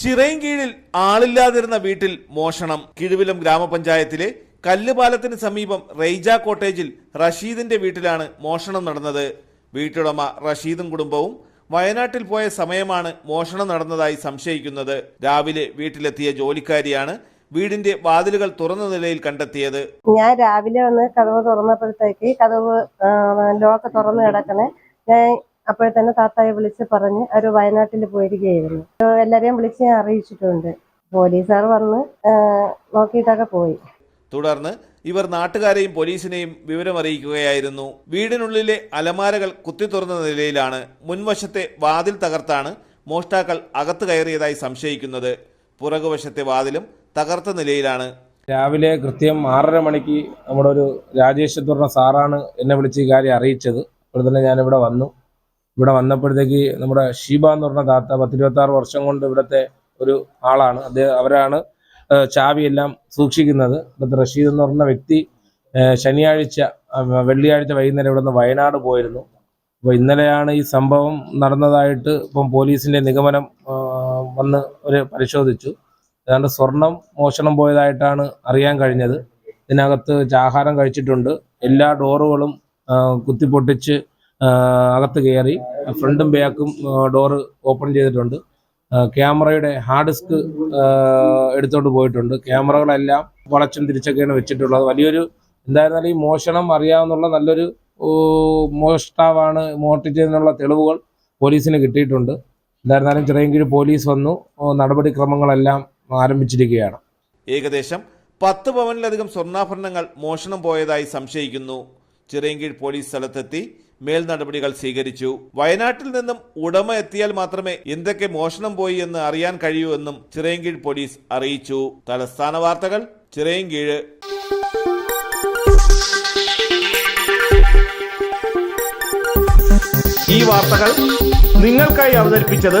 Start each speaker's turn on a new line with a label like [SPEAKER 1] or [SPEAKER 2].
[SPEAKER 1] ചിറയൻകീഴിൽ ആളില്ലാതിരുന്ന വീട്ടിൽ മോഷണം. കിഴുവിലം ഗ്രാമപഞ്ചായത്തിലെ കല്ലുപാലത്തിന് സമീപം റെയ്ജ കോട്ടേജിൽ റഷീദിന്റെ വീട്ടിലാണ് മോഷണം നടന്നത്. വീട്ടുടമ റഷീദും കുടുംബവും വയനാട്ടിൽ പോയ സമയമാണ് മോഷണം നടന്നതായി സംശയിക്കുന്നത്. രാവിലെ വീട്ടിലെത്തിയ ജോലിക്കാരിയാണ് വീടിന്റെ വാതിലുകൾ തുറന്ന നിലയിൽ കണ്ടെത്തിയത്.
[SPEAKER 2] ഞാൻ രാവിലെ വന്ന് കതവ് തുറന്നപ്പോഴത്തേക്ക് കതവ് ലോക്ക് തുറന്നു കിടക്കണേ. ഞാൻ അപ്പോൾ തന്നെ താത്തായെ വിളിച്ച് പറഞ്ഞ് അവർ വയനാട്ടിൽ പോയിരിക്കുകയായിരുന്നു. ഏ, എല്ലാരെയും വിളിച്ച് ഞാൻ അറിയിച്ചിട്ടുണ്ട്. പോലീസുകാർ വന്ന് നോക്കിയിട്ടൊക്കെ പോയി.
[SPEAKER 1] തുടർന്ന് ഇവർ നാട്ടുകാരെയും പോലീസിനെയും വിവരമറിയിക്കുകയായിരുന്നു. വീടിനുള്ളിലെ അലമാരകൾ കുത്തി തുറന്ന നിലയിലാണ് മുൻവശത്തെ വാതിൽ തകർത്താണ് മോഷ്ടാക്കൾ അകത്ത് കയറിയതായി സംശയിക്കുന്നത്. പുറകുവശത്തെ വാതിലും തകർത്ത നിലയിലാണ്.
[SPEAKER 3] രാവിലെ കൃത്യം ആറര മണിക്ക് നമ്മുടെ ഒരു രാജേഷ് തുറന്ന സാറാണ് എന്നെ വിളിച്ച് ഈ കാര്യം അറിയിച്ചത്. അപ്പോൾ തന്നെ ഞാനിവിടെ വന്നു. ഇവിടെ വന്നപ്പോഴത്തേക്ക് നമ്മുടെ ഷീബ എന്ന് പറഞ്ഞ താത്ത പത്തിരുപത്തി ആറ് വർഷം കൊണ്ട് ഇവിടുത്തെ ഒരു ആളാണ്. അദ്ദേഹം അവരാണ് ചാവിയെല്ലാം സൂക്ഷിക്കുന്നത്. ഇവിടുത്തെ റഷീദ് എന്ന് പറഞ്ഞ വ്യക്തി ശനിയാഴ്ച വെള്ളിയാഴ്ച വൈകുന്നേരം ഇവിടെ നിന്ന് വയനാട് പോയിരുന്നു. അപ്പോൾ ഇന്നലെയാണ് ഈ സംഭവം നടന്നതായിട്ട് ഇപ്പം പോലീസിന്റെ നിഗമനം വന്ന് ഒരു പരിശോധിച്ചു. ഏതാണ്ട് സ്വർണം മോഷണം പോയതായിട്ടാണ് അറിയാൻ കഴിഞ്ഞത്. ഇതിനകത്ത് ആഹാരം കഴിച്ചിട്ടുണ്ട്. എല്ലാ ഡോറുകളും കുത്തിപ്പൊട്ടിച്ച് അകത്ത് കയറി ഫ്രണ്ടും ബാക്കും ഡോറ് ഓപ്പൺ ചെയ്തിട്ടുണ്ട്. ക്യാമറയുടെ ഹാർഡ് ഡിസ്ക് എടുത്തോണ്ട് പോയിട്ടുണ്ട്. ക്യാമറകളെല്ലാം വളച്ചും തിരിച്ചൊക്കെയാണ് വെച്ചിട്ടുള്ളത്. വലിയൊരു എന്തായിരുന്നാലും ഈ മോഷണം അറിയാവുന്നുള്ള നല്ലൊരു മോഷ്ടാവാണ് മോഷ്ടിച്ചതിനുള്ള തെളിവുകൾ പോലീസിന് കിട്ടിയിട്ടുണ്ട്. എന്തായിരുന്നാലും ചിറയൻകീഴ് പോലീസ് വന്നു. നടപടിക്രമങ്ങളെല്ലാം ആരംഭിച്ചിരിക്കുകയാണ്.
[SPEAKER 1] ഏകദേശം പത്ത് പവനിലധികം സ്വർണാഭരണങ്ങൾ മോഷണം പോയതായി സംശയിക്കുന്നു. ചിറയൻകീഴ് പോലീസ് സ്ഥലത്തെത്തി മേൽ നടപടികൾ സ്വീകരിച്ചു. വയനാട്ടിൽ നിന്നും ഉടമ എത്തിയാൽ മാത്രമേ എന്തൊക്കെ മോഷണം പോയി എന്ന് അറിയാൻ കഴിയൂ എന്നും ചിറയൻകീഴ് പോലീസ് അറിയിച്ചു. തലസ്ഥാന വാർത്തകൾ ചിറയൻകീഴ്.
[SPEAKER 4] ഈ വാർത്തകൾ നിങ്ങൾക്കായി അവതരിപ്പിച്ചത്